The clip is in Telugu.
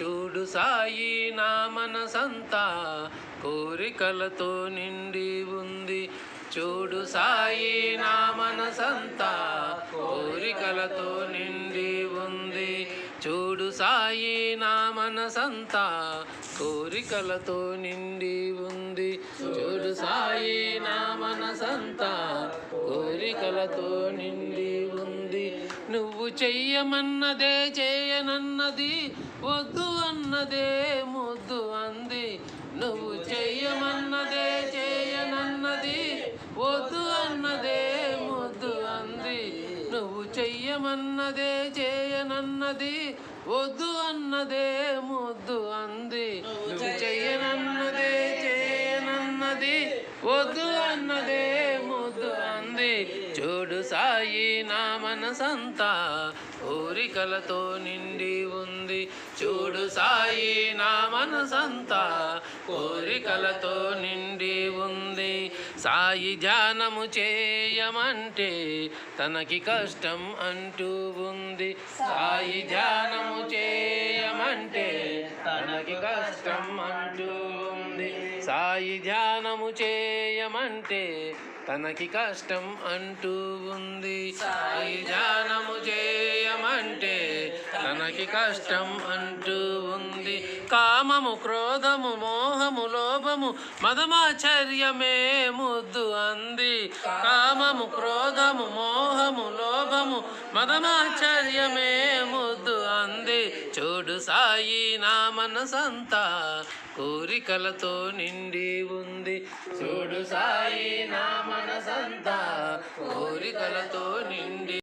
చూడు సాయి నా మనసంతా కోరికలతో నిండి ఉంది. చూడు సాయి నా మనసంతా కోరికలతో నిండి ఉంది. చూడు సాయి నా మనసంతా కోరికలతో నిండి ఉంది. చూడు సాయి నా మనసంతా కోరికలతో నిండి నువ్వు చెయ్యమన్నదే చేయనన్నది వద్దు అన్నదే ముద్దు అంది. నువ్వు చెయ్యమన్నదే చేయనన్నది వద్దు అన్నదే ముద్దు అంది. నువ్వు చెయ్యమన్నదే చేయనన్నది వద్దు అన్నదే ముద్దు అంది. వద్దు అన్నదే ముద్దు అంది. చూడు సాయి నా మనసంతా కోరికలతో నిండి ఉంది. చూడు సాయి నా మనసంతా కోరికలతో నిండి ఉంది. సాయి ధ్యానము చేయమంటే తనకి కష్టం అంటూ ఉంది. సాయి ధ్యానము చేయమంటే తనకి కష్టం అంటూ సాయి ధ్యానము చేయమంటే తనకి కష్టం అంటూ ఉంది. సాయి ధ్యానము చేయమంటే తనకి కష్టం అంటూ కామము క్రోధము మోహము లోభము మదమాచర్యమే ముద్దు అంది. కామము క్రోధము మోహము లోభము మదమాచర్యమే ముద్దు అంది. చూడు సాయి నా మనసంతా కోరికలతో నిండి ఉంది. చూడు సాయి నా మనసంతా కోరికలతో నిండి